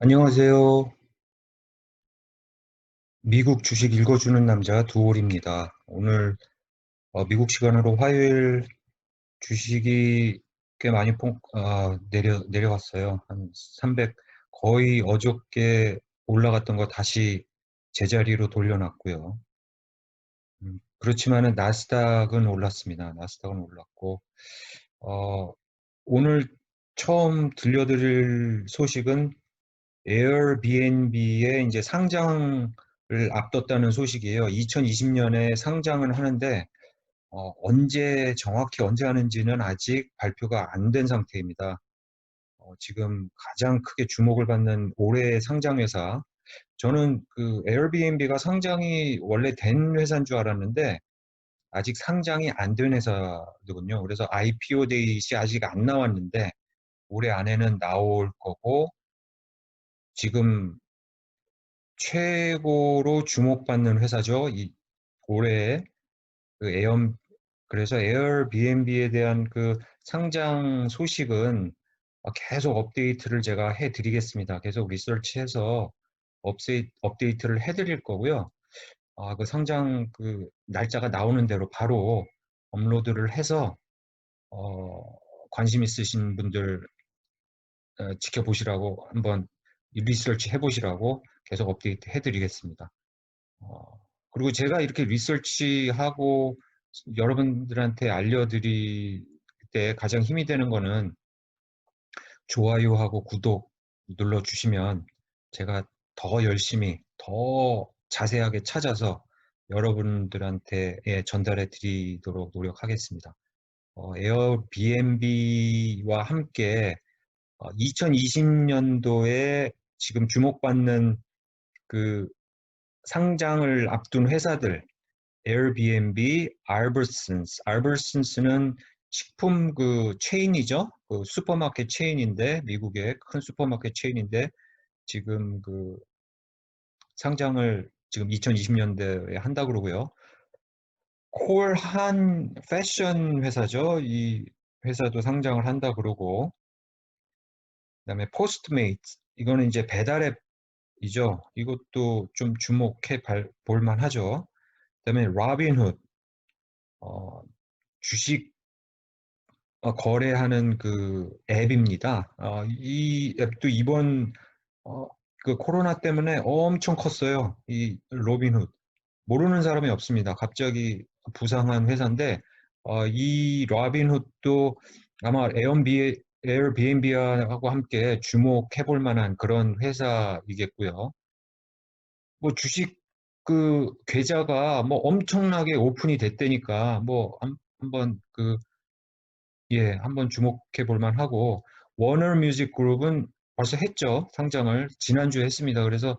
안녕하세요. 미국 주식 읽어주는 남자 두올입니다. 오늘 어, 미국 시간으로 화요일 주식이 꽤 많이 폭, 아, 내려, 내려갔어요. 한 300, 거의 어저께 올라갔던 거 다시 제자리로 돌려놨고요. 음, 그렇지만은 나스닥은 올랐습니다. 나스닥은 올랐고, 어, 오늘 처음 들려드릴 소식은 에어비앤비의 이제 상장을 앞뒀다는 소식이에요. 2020년에 상장을 하는데 어, 언제 정확히 언제 하는지는 아직 발표가 안 된 상태입니다. 어, 지금 가장 크게 주목을 받는 올해의 상장 회사. 저는 그 에어비앤비가 상장이 원래 된 회사인 줄 알았는데 아직 상장이 안 된 회사거든요. 그래서 IPO 데이시 아직 안 나왔는데 올해 안에는 나올 거고 지금 최고로 주목받는 회사죠. 이 올해 그 에어 그래서 에어비앤비에 대한 그 상장 소식은 계속 업데이트를 제가 해드리겠습니다. 계속 리서치해서 업데이트, 업데이트를 해드릴 거고요. 아, 그 상장 그 날짜가 나오는 대로 바로 업로드를 해서 어, 관심 있으신 분들 어, 지켜보시라고 한번 리서치 해보시라고 계속 업데이트 해드리겠습니다. 어, 그리고 제가 이렇게 리서치하고 여러분들한테 알려드릴 때 가장 힘이 되는 거는 좋아요하고 구독 눌러주시면 제가 더 열심히 더 자세하게 찾아서 여러분들한테 전달해 드리도록 노력하겠습니다. 어, 에어비앤비와 함께 2020년도에 지금 주목받는 그 상장을 앞둔 회사들 에어비앤비, 알버슨스, 알버슨스는 식품 그 체인이죠. 그 슈퍼마켓 체인인데 미국의 큰 슈퍼마켓 체인인데 지금 그 상장을 지금 2020년대에 한다 그러고요. 콜한 패션 회사죠. 이 회사도 상장을 한다 그러고 그다음에 포스트메이트 이거는 이제 배달앱이죠. 이것도 좀 주목해 볼 만하죠. 그다음에 라빈훗 어, 주식 어, 거래하는 그 앱입니다. 어, 이 앱도 이번 어, 그 코로나 때문에 엄청 컸어요. 이 로빈훗 모르는 사람이 없습니다. 갑자기 부상한 회사인데 어, 이 라빈훗도 아마 에어비 에어비앤비하고 함께 주목해 볼 만한 그런 회사이겠고요. 뭐 주식 그 계좌가 뭐 엄청나게 오픈이 됐다니까 뭐 한번 그 예, 한번 주목해 볼 만하고 워너 뮤직 그룹은 벌써 했죠. 상장을 지난주에 했습니다. 그래서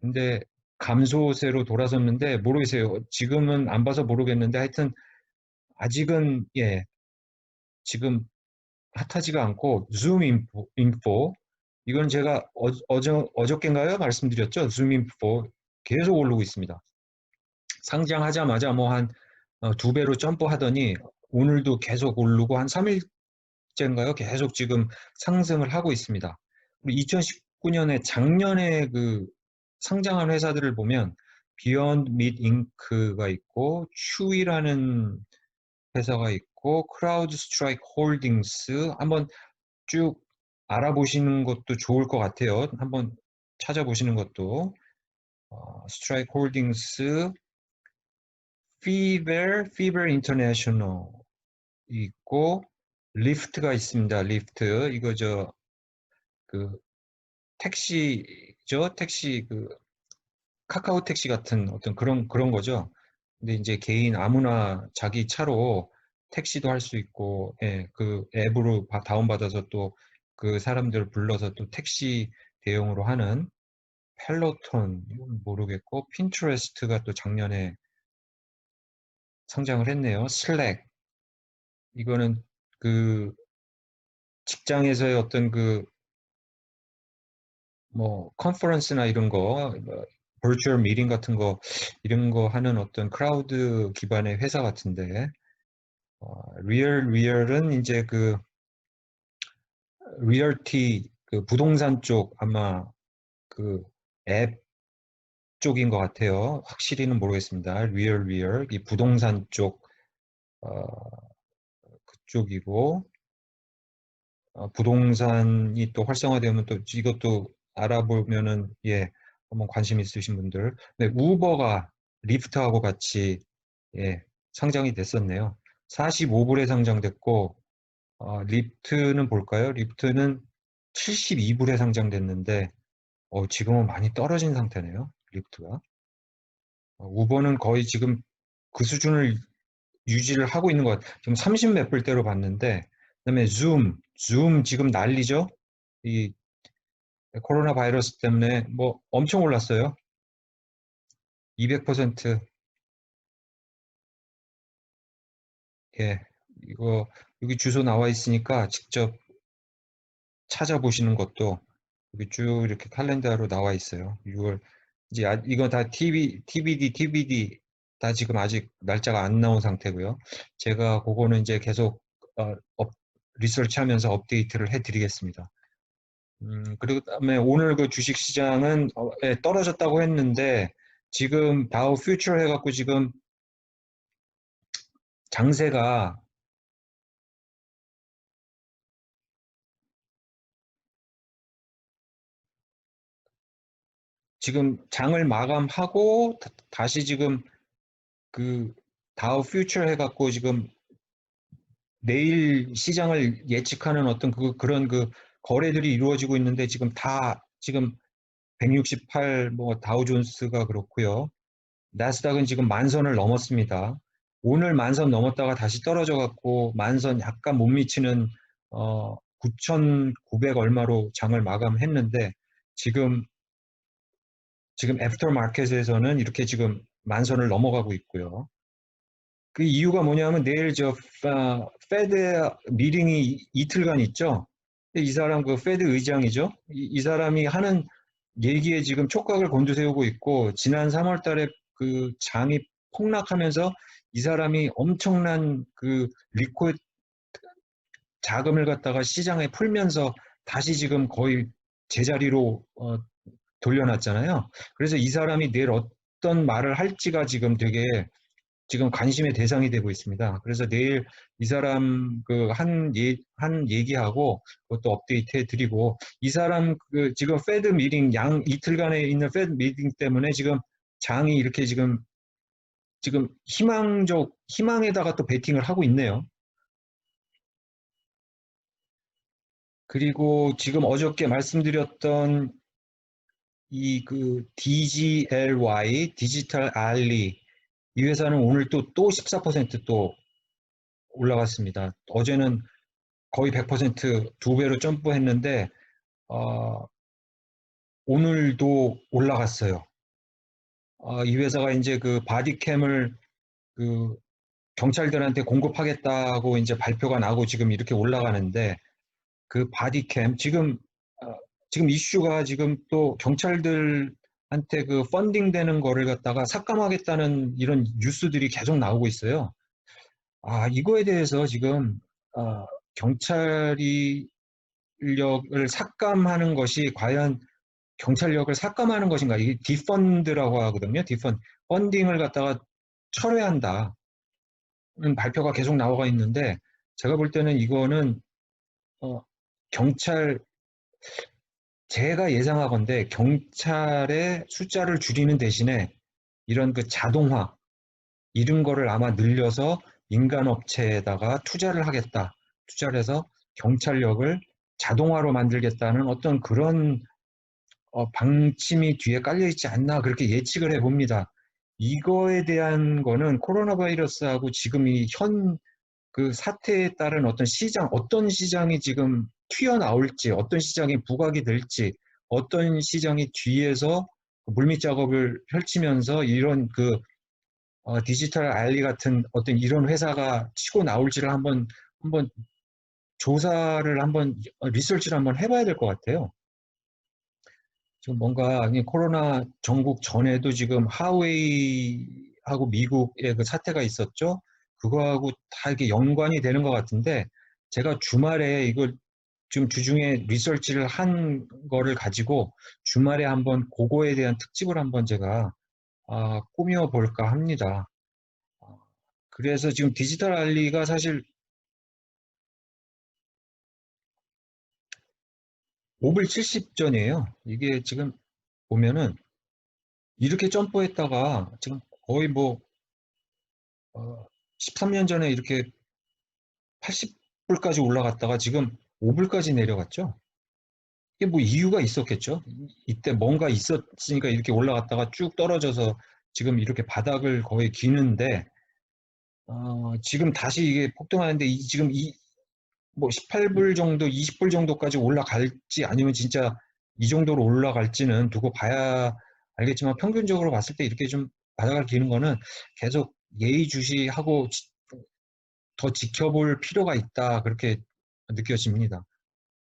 근데 감소세로 돌아섰는데 모르겠어요. 지금은 안 봐서 모르겠는데 하여튼 아직은 예. 지금 핫하지가 않고 줌 인포, 인포 이건 제가 어, 어저, 어저께인가요? 말씀드렸죠? 줌 인포 계속 오르고 있습니다. 상장하자마자 뭐 한두 어, 배로 점프하더니 오늘도 계속 오르고 한 3일째인가요? 계속 지금 상승을 하고 있습니다. 2019년에 작년에 그 상장한 회사들을 보면 비욘드 밋 잉크가 있고 추위라는 회사가 있고 크라우드 스트라이크 홀딩스 한번 쭉 알아보시는 것도 좋을 것 같아요. 한번 찾아보시는 것도 어, 스트라이크 홀딩스 피버 피버 인터내셔널 있고 리프트가 있습니다. 리프트 이거 저 그 택시죠. 택시 그 카카오 택시 같은 어떤 그런 그런 거죠. 근데 이제 개인 아무나 자기 차로 택시도 할 수 있고, 예, 그 앱으로 다운받아서 또 그 사람들 불러서 또 택시 대용으로 하는 펠로톤, 이건 모르겠고, 핀트레스트가 또 작년에 성장을 했네요. 슬랙. 이거는 그 직장에서의 어떤 그 뭐 컨퍼런스나 이런 거, 뭐 버추얼 미팅 같은 거 이런 거 하는 어떤 크라우드 기반의 회사 같은데 어, 리얼 리얼은 이제 그 리얼티 그 부동산 쪽 아마 그 앱 쪽인 것 같아요. 확실히는 모르겠습니다. 리얼 리얼 이 부동산 쪽 어, 그쪽이고 어, 부동산이 또 활성화되면 또 이것도 알아보면은 예 한번 관심 있으신 분들 네, 우버가 리프트하고 같이 예 상장이 됐었네요. 45불에 상장됐고 어, 리프트는 볼까요? 리프트는 72불에 상장됐는데 어, 지금은 많이 떨어진 상태네요. 리프트가. 어, 우버는 거의 지금 그 수준을 유지를 하고 있는 것 같아요. 지금 30 몇 불대로 봤는데 그다음에 줌, 줌 지금 난리죠? 이 코로나 바이러스 때문에 뭐 엄청 올랐어요. 200% 예, 이거 여기 주소 나와 있으니까 직접 찾아보시는 것도 여기 쭉 이렇게 칼렌더로 나와 있어요. 6월 이제 아, 이거 다 TV, TBD, TBD 다 지금 아직 날짜가 안 나온 상태고요. 제가 그거는 이제 계속 어, 업, 리서치하면서 업데이트를 해드리겠습니다. 음, 그리고 다음에 오늘 그 주식 시장은 어, 예, 떨어졌다고 했는데 지금 다우 퓨처 해갖고 지금 장세가 지금 장을 마감하고 다, 시 지금 그 다우 퓨처 해갖고 지금 내일 시장을 예측하는 어떤 그 그런 그 거래들이 이루어지고 있는데 지금 다 지금 168 뭐 다우존스가 그렇고요. 나스닥은 지금 만선을 넘었습니다. 오늘 만선 넘었다가 다시 떨어져 갖고 만선 약간 못 미치는 어 9,900 얼마로 장을 마감했는데 지금 지금 애프터 마켓에서는 이렇게 지금 만선을 넘어가고 있고요. 그 이유가 뭐냐면 내일 저 페드 미링이 이틀간 있죠. 이 사람 그 페드 의장이죠. 이, 이 사람이 하는 얘기에 지금 촉각을 곤두세우고 있고 지난 3월 달에 그 장이 폭락하면서 이 사람이 엄청난 그 리코 자금을 갖다가 시장에 풀면서 다시 지금 거의 제자리로 어, 돌려놨잖아요. 그래서 이 사람이 내일 어떤 말을 할지가 지금 되게 지금 관심의 대상이 되고 있습니다. 그래서 내일 이 사람 그한 예, 한 얘기하고 그것도 업데이트 해 드리고 이 사람 그 지금 페드 미팅 양 이틀간에 있는 페드 미팅 때문에 지금 장이 이렇게 지금 지금 희망적 희망에다가 또 베팅을 하고 있네요. 그리고 지금 어저께 말씀드렸던 이 그 DGLY 디지털 알리 이 회사는 오늘 또 또 14%또 올라갔습니다. 어제는 거의 100%두 배로 점프했는데 어, 오늘도 올라갔어요. 어, 이 회사가 이제 그 바디캠을 그 경찰들한테 공급하겠다고 이제 발표가 나고 지금 이렇게 올라가는데 그 바디캠 지금 어, 지금 이슈가 지금 또 경찰들 한테 그 펀딩 되는 거를 갖다가 삭감하겠다는 이런 뉴스들이 계속 나오고 있어요. 아, 이거에 대해서 지금 어, 경찰이 력을 삭감하는 것이 과연 경찰력을 삭감하는 것인가? 이게 디펀드라고 하거든요. 디펀 펀딩을 갖다가 철회한다. 는 발표가 계속 나와 있는데 제가 볼 때는 이거는 어, 경찰 제가 예상하건데 경찰의 숫자를 줄이는 대신에 이런 그 자동화 이런 거를 아마 늘려서 인간 업체에다가 투자를 하겠다. 투자를 해서 경찰력을 자동화로 만들겠다는 어떤 그런 어, 방침이 뒤에 깔려 있지 않나 그렇게 예측을 해 봅니다. 이거에 대한 거는 코로나 바이러스하고 지금 이 현 그 사태에 따른 어떤 시장, 어떤 시장이 지금 튀어나올지, 어떤 시장이 부각이 될지, 어떤 시장이 뒤에서 물밑 작업을 펼치면서 이런 그 어, 디지털 알리 같은 어떤 이런 회사가 치고 나올지를 한번 한번 조사를 한번 리서치를 한번 해봐야 될 것 같아요. 지금 뭔가 코로나 전국 전에도 지금 하웨이하고 미국의 그 사태가 있었죠. 그거하고 다 이렇게 연관이 되는 것 같은데 제가 주말에 이걸 지금 주중에 리서치를 한 거를 가지고 주말에 한번 그거에 대한 특집을 한번 제가 아, 꾸며 볼까 합니다. 어, 그래서 지금 디지털 알리가 사실 5불 70전이에요. 이게 지금 보면은 이렇게 점프했다가 지금 거의 뭐 어, 13년 전에 이렇게 80불까지 올라갔다가 지금 5불까지 내려갔죠. 이게 뭐 이유가 있었겠죠. 이때 뭔가 있었으니까 이렇게 올라갔다가 쭉 떨어져서 지금 이렇게 바닥을 거의 기는데 어, 지금 다시 이게 폭등하는데 이, 지금 이 뭐 18불 정도, 20불 정도까지 올라갈지 아니면 진짜 이 정도로 올라갈지는 두고 봐야 알겠지만 평균적으로 봤을 때 이렇게 좀 바닥을 기는 거는 계속 예의주시하고 더 지켜볼 필요가 있다 그렇게 느껴집니다.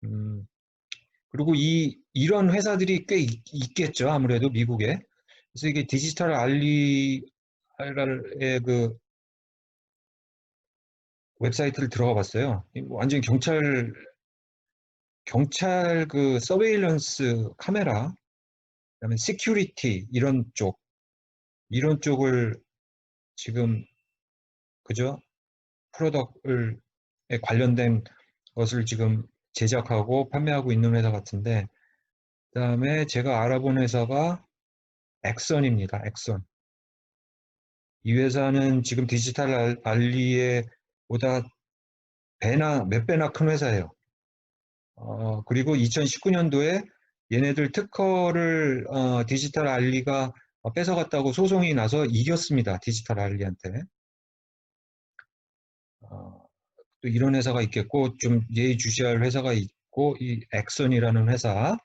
음, 그리고 이 이런 회사들이 꽤 있, 겠죠 아무래도 미국에 그래서 이게 디지털 알리의 그 웹사이트를 들어가 봤어요. 완전히 경찰 경찰 그 서베일런스 카메라 그다음에 시큐리티 이런 쪽 이런 쪽을 지금 그죠 프로덕을 관련된 것을 지금 제작하고 판매하고 있는 회사 같은데 그 다음에 제가 알아본 회사가 엑선입니다. 엑선. 이 회사는 지금 디지털 알리에 보다 배나 몇 배나 큰 회사예요. 어, 그리고 2019년도에 얘네들 특허를 어, 디지털 알리가 뺏어갔다고 소송이 나서 이겼습니다. 디지털 알리한테. 어, 또 이런 회사가 있겠고 좀 예의주시할 회사가 있고 이 엑선이라는 회사